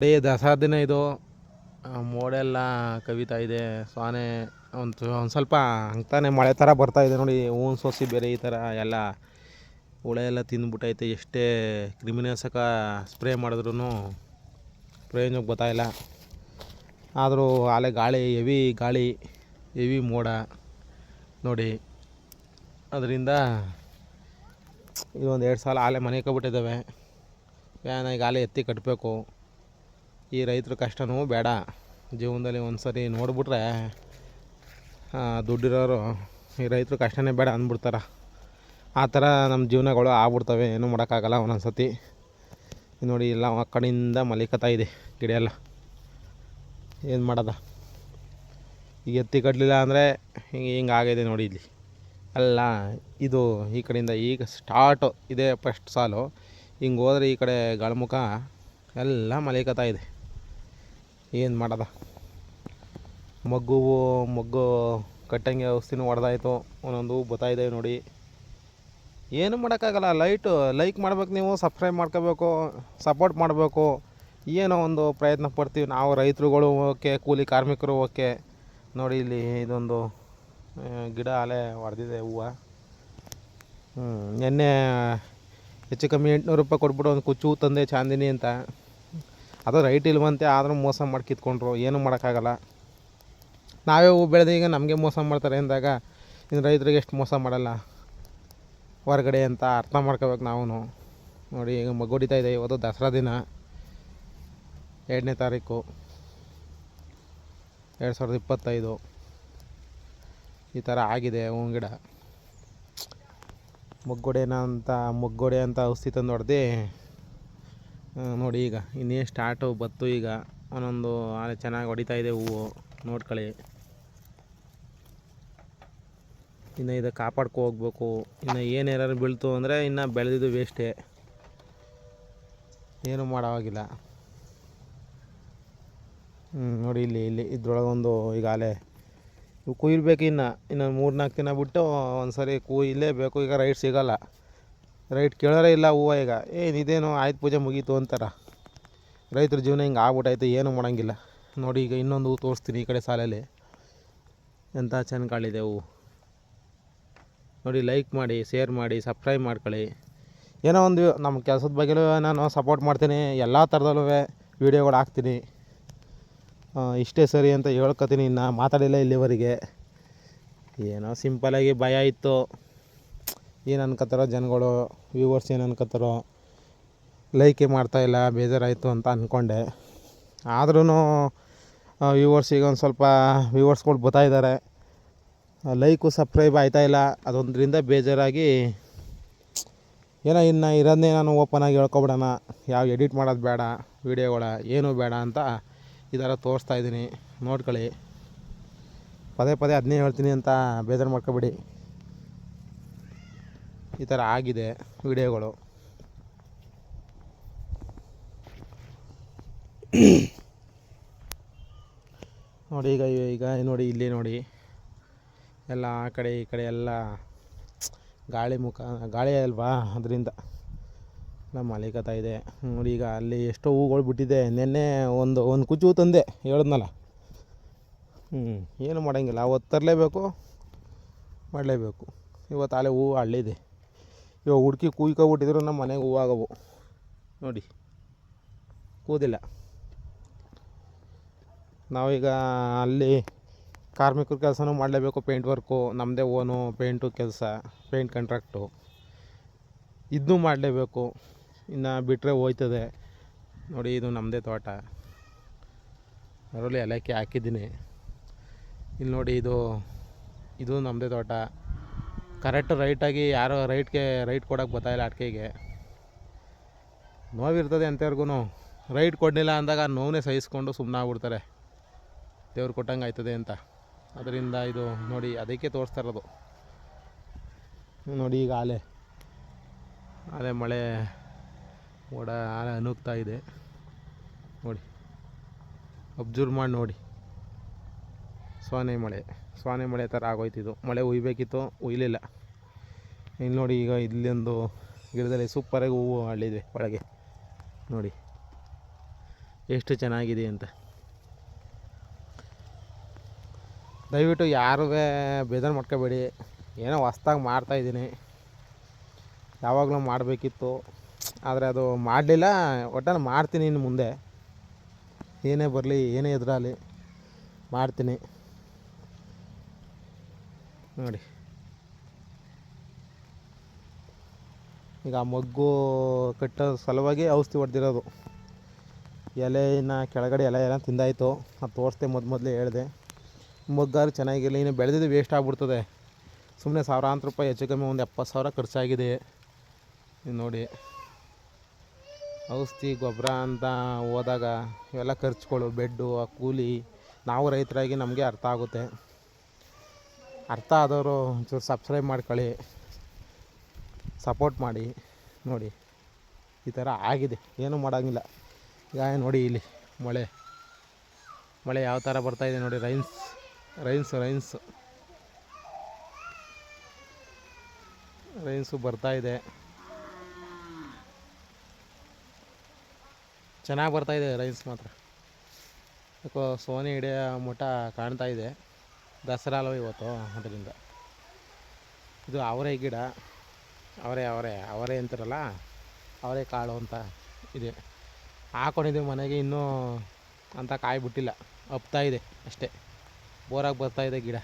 Day Dasara ದಿನ ಇದು ಮೋಡೆಲ್ಲ ಕವಿತಾ ಇದೆ ಸೊನೆ ಒಂದು ಒಂದು ಸ್ವಲ್ಪ ಹಂಗ್ತಾನೆ ಮಳೆ ಥರ ಬರ್ತಾ ಇದೆ ನೋಡಿ ಹೂವು ಸೋಸಿ ಬೇರೆ ಈ ಥರ ಎಲ್ಲ ಹುಳ ಎಲ್ಲ ತಿಂದ್ಬಿಟ್ಟೈತೆ ಎಷ್ಟೇ ಕ್ರಿಮಿನಾಶಕ ಸ್ಪ್ರೇ ಮಾಡಿದ್ರೂ ಪ್ರಯೋಜನಕ್ಕೆ ಗೊತ್ತಾಯಿಲ್ಲ ಆದರೂ ಆಲೆ ಗಾಳಿ, ಹೆವಿ ಗಾಳಿ, ಹೆವಿ ಮೋಡ ನೋಡಿ. ಅದರಿಂದ ಇದೊಂದು ಎರಡು ಸಲ ಆಲೆ ಮನೆ ಕಬಿಟ್ಟಿದ್ದಾವೆ ಈಗ ಆಲೆ ಎತ್ತಿ ಕಟ್ಟಬೇಕು ಈ ರೈತರ ಕಷ್ಟನೂ ಬೇಡ. ಜೀವನದಲ್ಲಿ ಒಂದು ಸರಿ ನೋಡಿಬಿಟ್ರೆ ದುಡ್ಡಿರೋರು ಈ ರೈತರ ಕಷ್ಟನೇ ಬೇಡ ಅಂದ್ಬಿಡ್ತಾರೆ. ಆ ಥರ ನಮ್ಮ ಜೀವನಗಳು ಆಗ್ಬಿಡ್ತವೆ. ಏನೂ ಮಾಡೋಕ್ಕಾಗಲ್ಲ ಒಂದೊಂದು ಸತಿ ನೋಡಿ ಎಲ್ಲ ಆ ಕಡೆಯಿಂದ ಮಲಿಕತ್ತಾ ಇದೆ ಗಿಡ ಎಲ್ಲ. ಏನು ಮಾಡೋದ? ಈಗ ಎತ್ತಿ ಕಟ್ಟಲಿಲ್ಲ ಅಂದರೆ ಹಿಂಗೆ ಹಿಂಗೆ ಆಗಿದೆ ನೋಡಿ ಇಲ್ಲಿ. ಅಲ್ಲ, ಇದು ಈ ಕಡೆಯಿಂದ ಈಗ ಸ್ಟಾರ್ಟು ಇದೇ ಫಸ್ಟ್ ಸಾಲು. ಹಿಂಗೆ ಹೋದ್ರೆ ಈ ಕಡೆ ಗಳಮುಖ ಎಲ್ಲ ಮಲಿಕತ್ತಾ ಇದೆ. ಏನು ಮಾಡೋದ? ಮಗ್ಗು ಮಗ್ಗು ಕಟ್ಟಂಗೆ ಔಷಧಿನೂ ಹೊಡೆದಾಯ್ತು ಒಂದೊಂದು ಬರ್ತಾಯಿದೆ ನೋಡಿ. ಏನು ಮಾಡೋಕ್ಕಾಗಲ್ಲ, ಲೈಟು, ಲೈಕ್ ಮಾಡ್ಬೇಕು ನೀವು, ಸಬ್ಸ್ಕ್ರೈಬ್ ಮಾಡ್ಕೋಬೇಕು, ಸಪೋರ್ಟ್ ಮಾಡಬೇಕು. ಏನೋ ಒಂದು ಪ್ರಯತ್ನ ಪಡ್ತೀವಿ ನಾವು ರೈತರುಗಳು ಓಕೆ ಕೂಲಿ ಕಾರ್ಮಿಕರು ಓಕೆ ನೋಡಿ ಇಲ್ಲಿ ಇದೊಂದು ಗಿಡ ಅಲೆ ಹೊಡೆದಿದೆ ಹೂವು. ಹ್ಞೂ ನಿನ್ನೆ ಹೆಚ್ಚು ಕಮ್ಮಿ ಎಂಟುನೂರು ರೂಪಾಯಿ ಕೊಟ್ಬಿಟ್ಟು ಒಂದು ಕುಚ್ಚು ತಂದೆ ಚಾಂದಿನಿ ಅಂತ. ಅದು ರೈಟ್ ಇಲ್ವಂತೆ ಆದರೂ ಮೋಸ ಮಾಡಿ ಕಿತ್ಕೊಂಡ್ರು, ಏನೂ ಮಾಡೋಕ್ಕಾಗಲ್ಲ. ನಾವೇ ಹೂ ಬೆಳೆದ ಈಗ ನಮಗೆ ಮೋಸ ಮಾಡ್ತಾರೆ ಅಂದಾಗ, ಇನ್ನು ರೈತರಿಗೆ ಎಷ್ಟು ಮೋಸ ಮಾಡಲ್ಲ. ಹೊರಗಡೆ ಅಂತ ಅರ್ಥ ಮಾಡ್ಕೋಬೇಕು ನಾವು ನೋಡಿ, ಈಗ ಮಗು ಹೊಡಿತಾ ಇದೆ ಇವತ್ತು ದಸರಾ ದಿನ. ಎರಡನೇ ತಾರೀಕು. ಎರಡು ಸಾವಿರದ ಇಪ್ಪತ್ತೈದು. ಈ ಥರ ಆಗಿದೆ ಹೂವಿನ ಗಿಡ. ಮುಗ್ಗೊಡೆನ ಅಂತ ಮುಗ್ಗೊಡೆ ಅಂತ ಔಷಧಿ ತಂದು ಹೊಡೆದು ನೋಡಿ ಈಗ, ಇನ್ನೇ ಸ್ಟಾರ್ಟು ಬತ್ತು ಈಗ. ಒಂದೊಂದು ಚೆನ್ನಾಗಿ ಹೊಡಿತಾ ಇದೆ ಹೂವು ನೋಡ್ಕೊಳ್ಳಿ ಇನ್ನು ಇದು ಕಾಪಾಡ್ಕೊ ಹೋಗ್ಬೇಕು. ಇನ್ನು ಏನು ಏನಾರು ಬೀಳ್ತು ಅಂದರೆ ಇನ್ನು ಬೆಳೆದಿದ್ದು ವೇಸ್ಟೇ ಏನು ಮಾಡೋವಾಗಿಲ್ಲ. ಹ್ಞೂ ನೋಡಿ ಇಲ್ಲಿ ಇಲ್ಲಿ ಇದ್ರೊಳಗೊಂದು ಈಗ ಇವು ಕುಯ್ಬೇಕು ಇನ್ನು ಇನ್ನು ಮೂರು ನಾಲ್ಕು ದಿನ ಬಿಟ್ಟು ಒಂದು ಸರಿ ಕುಯ್ಲೇಬೇಕು. ಈಗ ರೈಟ್ ಸಿಗೋಲ್ಲ. ರೈಟ್, ಕೇಳೋರೇ ಇಲ್ಲ ಹೂವು ಈಗ. ಏನು ಇದೇನು ಆಯ್ತು ಪೂಜೆ ಮುಗೀತು ಅಂತಾರ. ರೈತರ ಜೀವನ ಹಿಂಗೆ ಆಗ್ಬಿಟ್ಟಾಯ್ತು ಏನು ಮಾಡೋಂಗಿಲ್ಲ. ನೋಡಿ ಈಗ ಇನ್ನೊಂದು ಹೂವು ತೋರಿಸ್ತೀನಿ ಈ ಕಡೆ ಸಾಲಲ್ಲಿ. ಎಂಥ ಚೆಂದ ಕಾಳಿದೆ ಹೂವು ನೋಡಿ ಲೈಕ್ ಮಾಡಿ ಶೇರ್ ಮಾಡಿ ಸಬ್ಸ್ಕ್ರೈಬ್ ಮಾಡ್ಕೊಳ್ಳಿ. ಏನೋ ಒಂದು ನಮ್ಮ ಕೆಲಸದ ಬಗ್ಗೆಲೂ ನಾನು ಸಪೋರ್ಟ್ ಮಾಡ್ತೀನಿ. ಎಲ್ಲ ಥರದಲ್ಲೂ ವೀಡಿಯೋಗಳು ಹಾಕ್ತೀನಿ. ಇಷ್ಟೇ ಸರಿ ಅಂತ ಹೇಳ್ಕೊತೀನಿ ಇನ್ನು ಮಾತಾಡಿಲ್ಲ ಇಲ್ಲಿವರೆಗೆ. ಏನೋ ಸಿಂಪಲಾಗಿ ಭಯ ಇತ್ತು. ಏನು ಅನ್ಕೋತಾರೋ ಜನಗಳು ವ್ಯೂವರ್ಸ್ ಏನು ಅನ್ಕೋತಾರೋ ಲೈಕೇ ಮಾಡ್ತಾಯಿಲ್ಲ ಬೇಜಾರಾಯಿತು ಅಂತ ಅಂದ್ಕೊಂಡೆ ಆದ್ರೂ ಈಗ ಒಂದು ಸ್ವಲ್ಪ ವ್ಯೂವರ್ಸ್ಗಳು ಬರ್ತಾಯಿದ್ದಾರೆ ಲೈಕು ಸಬ್ಸ್ಕ್ರೈಬ್ ಆಯ್ತಾ ಇಲ್ಲ, ಅದೊಂದರಿಂದ ಬೇಜಾರಾಗಿ, ಏನೋ ಇನ್ನು ಇರೋದನ್ನೇ ನಾನು ಓಪನ್ ಆಗಿ ಹೇಳ್ಕೊಬಿಡೋಣ. ಯಾವ ಎಡಿಟ್ ಮಾಡೋದು ಬೇಡ ವೀಡಿಯೋಗಳ ಏನೂ ಬೇಡ ಅಂತ ಈ ತೋರಿಸ್ತಾ ಇದ್ದೀನಿ. ನೋಡ್ಕೊಳ್ಳಿ. ಪದೇ ಪದೇ ಅದನ್ನೇ ಹೇಳ್ತೀನಿ ಅಂತ ಬೇಜಾರು ಮಾಡ್ಕೊಬೇಡಿ. ಈ ಥರ ಆಗಿದೆ ವಿಡಿಯೋಗಳು. ನೋಡಿ ಈಗ ಈಗ ನೋಡಿ, ಇಲ್ಲಿ ನೋಡಿ. ಎಲ್ಲ ಆ ಕಡೆ, ಈ ಕಡೆ ಎಲ್ಲ ಗಾಳಿ ಮುಖ, ಗಾಳಿ ಅಲ್ವಾ ಅದರಿಂದ. ಎಲ್ಲ ಮಲಿಕತ್ತಾ ಇದೆ. ನೋಡಿ ಈಗ ಅಲ್ಲಿ ಎಷ್ಟೋ ಹೂಗಳು ಬಿಟ್ಟಿದೆ. ನಿನ್ನೆ ಒಂದು ಒಂದು ಕುಚ್ಚು ತಂದೆ, ಹೇಳಿದ್ನಲ್ಲ. ಹ್ಞೂ ಏನು ಮಾಡೋಂಗಿಲ್ಲ. ಅವತ್ತು ತರಲೇಬೇಕು, ಮಾಡಲೇಬೇಕು. ಇವತ್ತು ಅಲ್ಲೇ ಹೂವು ಹಳ್ಳಿದೆ. ಇವಾಗ ಹುಡುಕಿ ಕುಯ್ಕೊಬಿಟ್ಟಿದ್ರು ನಮ್ಮ ಮನೆಗೆ ಹೂವಾಗವು ನೋಡಿ, ಕೂದಿಲ್ಲ. ನಾವೀಗ ಅಲ್ಲಿ ಕಾರ್ಮಿಕರ ಕೆಲಸನೂ ಮಾಡಲೇಬೇಕು, ಪೇಂಟ್ ವರ್ಕು ನಮ್ಮದೇ ಓನು, ಪೇಂಟು ಕೆಲಸ, ಪೇಂಟ್ ಕಾಂಟ್ರಾಕ್ಟು. ಇದನ್ನೂ ಮಾಡಲೇಬೇಕು. ಇನ್ನು ಬಿಟ್ಟರೆ ಹೋಯ್ತದೆ. ನೋಡಿ, ಇದು ನಮ್ಮದೇ ತೋಟ. ಅದರಲ್ಲಿ ಏಲಕ್ಕಿ ಹಾಕಿದ್ದೀನಿ. ಇಲ್ಲಿ ನೋಡಿ, ಇದು ಇದು ನಮ್ಮದೇ ತೋಟ. ಕರೆಕ್ಟ್ ರೈಟಾಗಿ ಯಾರೋ ರೈಟ್ಗೆ ರೈಟ್ ಕೊಡೋಕ್ಕೆ ಬರ್ತಾಯಿಲ್ಲ ಅಡಿಕೆಗೆ ನೋವಿರ್ತದೆ ಅಂಥವ್ರಿಗೂ ರೈಟ್ ಕೊಡಲಿಲ್ಲ ಅಂದಾಗ ನೋವನ್ನೇ ಸಹಿಸ್ಕೊಂಡು ಸುಮ್ಮನೆ ಆಗ್ಬಿಡ್ತಾರೆ. ದೇವ್ರು ಕೊಟ್ಟಂಗೆ ಆಯ್ತದೆ ಅಂತ. ಅದರಿಂದ ಇದು ನೋಡಿ, ಅದಕ್ಕೆ ತೋರಿಸ್ತಾ ಇರೋದು. ನೋಡಿ ಈಗ ಆಲೆ. ಆಲೆ ಮಳೆ ಓಡ, ಆಲೆ ಅನುಗ್ತಾ ಇದೆ. ನೋಡಿ. ಅಬ್ಸರ್ವ್ ಮಾಡಿ ನೋಡಿ. ಸೋನೆ ಮಳೆ ಸೋನೆ ಮಳೆ ಥರ ಆಗೋಯ್ತಿದ್ದು ಮಳೆ ಉಯ್ಬೇಕಿತ್ತು, ಉಯ್ಲಿಲ್ಲ. ಇಲ್ಲಿ ನೋಡಿ ಈಗ ಇಲ್ಲೊಂದು ಗಿಡದಲ್ಲಿ ಸೂಪರಾಗಿ ಹೂವು ಹಳ್ಳಿದೆ ಒಳಗೆ. ನೋಡಿ, ಎಷ್ಟು ಚೆನ್ನಾಗಿದೆ ಅಂತ. ದಯವಿಟ್ಟು ಯಾರೂ ಬೇಜಾರು ಮಾಡ್ಕೋಬೇಡಿ. ಏನೋ ಹೊಸ್ದಾಗಿ ಮಾಡ್ತಾಯಿದ್ದೀನಿ ಯಾವಾಗಲೂ ಮಾಡಬೇಕಿತ್ತು. ಆದರೆ ಅದು ಮಾಡಲಿಲ್ಲ ಒಟ್ಟಾರೆ ಮಾಡ್ತೀನಿ ಇನ್ನು ಮುಂದೆ. ಏನೇ ಬರಲಿ, ಏನೇ ಎದುರಾಗಲಿ ಮಾಡ್ತೀನಿ. ನೋಡಿ. ಈಗ ಆ ಮಗ್ಗು ಕಟ್ಟೋ ಸಲುವಾಗಿ ಔಷಧಿ ಹೊಡೆದಿರೋದು. ಎಲೆನ ಕೆಳಗಡೆ ಎಲೆ ಎಲ್ಲ ತಿಂದಾಯಿತು. ಅದು ತೋರಿಸ್ದೆ ಮೊದ್ ಮೊದಲೇ ಹೇಳಿದೆ. ಮಗ್ಗಾರು ಚೆನ್ನಾಗಿರಲಿ, ಇನ್ನು ಬೆಳೆದಿದ್ದು ವೇಸ್ಟ್ ಆಗಿಬಿಡ್ತದೆ. ಸುಮ್ಮನೆ ಸಾವಿರಾಂತರ ರೂಪಾಯಿ ಹೆಚ್ಚು ಕಮ್ಮಿ ಒಂದು ಎಪ್ಪತ್ತು ಸಾವಿರ ಖರ್ಚಾಗಿದೆ. ನೋಡಿ. ಔಷಧಿ, ಗೊಬ್ಬರ ಅಂತ ಹೋದಾಗ ಇವೆಲ್ಲ ಖರ್ಚುಗಳು, ಬೆಡ್ಡು, ಆ ಕೂಲಿ, ನಾವು ರೈತರಾಗಿ ನಮಗೆ ಅರ್ಥ ಆಗುತ್ತೆ. ಅರ್ಥ ಆದವರು ಒಂಚೂರು ಸಬ್ಸ್ಕ್ರೈಬ್ ಮಾಡ್ಕೊಳ್ಳಿ ಸಪೋರ್ಟ್ ಮಾಡಿ, ನೋಡಿ, ಈ ಥರ ಆಗಿದೆ, ಏನೂ ಮಾಡೋಂಗಿಲ್ಲ. ಈಗ ನೋಡಿ ಇಲ್ಲಿ, ಮಳೆ ಮಳೆ ಯಾವ ಥರ ಬರ್ತಾಯಿದೆ ನೋಡಿ ರೈನ್ಸ್ ರೈನ್ಸ್ ರೈನ್ಸ್ ರೈನ್ಸು ಬರ್ತಾಯಿದೆ ಚೆನ್ನಾಗಿ ಬರ್ತಾಯಿದೆ ರೈನ್ಸ್ ಮಾತ್ರ. ಯಾಕೋ ಸೋನಿ ಹಿಡಿಯೋ ಮಠ ಕಾಣ್ತಾ ಇದೆ. ದಸರಾ ಅಲ್ವ ಇವತ್ತು, ಅದರಿಂದ. ಇದು ಅವರೇ ಗಿಡ, ಅವರೇ ಅವರೇ ಅವರೇ ಅಂತಾರಲ್ಲ, ಅವರೇ ಕಾಳು ಅಂತ ಇದೆ. ಹಾಕೊಂಡಿದ್ದೀವಿ ಮನೆಗೆ, ಇನ್ನೂ ಅಂತ ಕಾಯಿ ಬಿಟ್ಟಿಲ್ಲ ಹಪ್ತಾ ಇದೆ ಅಷ್ಟೇ. ಬೋರಾಗಿ ಬರ್ತಾಯಿದೆ ಗಿಡ.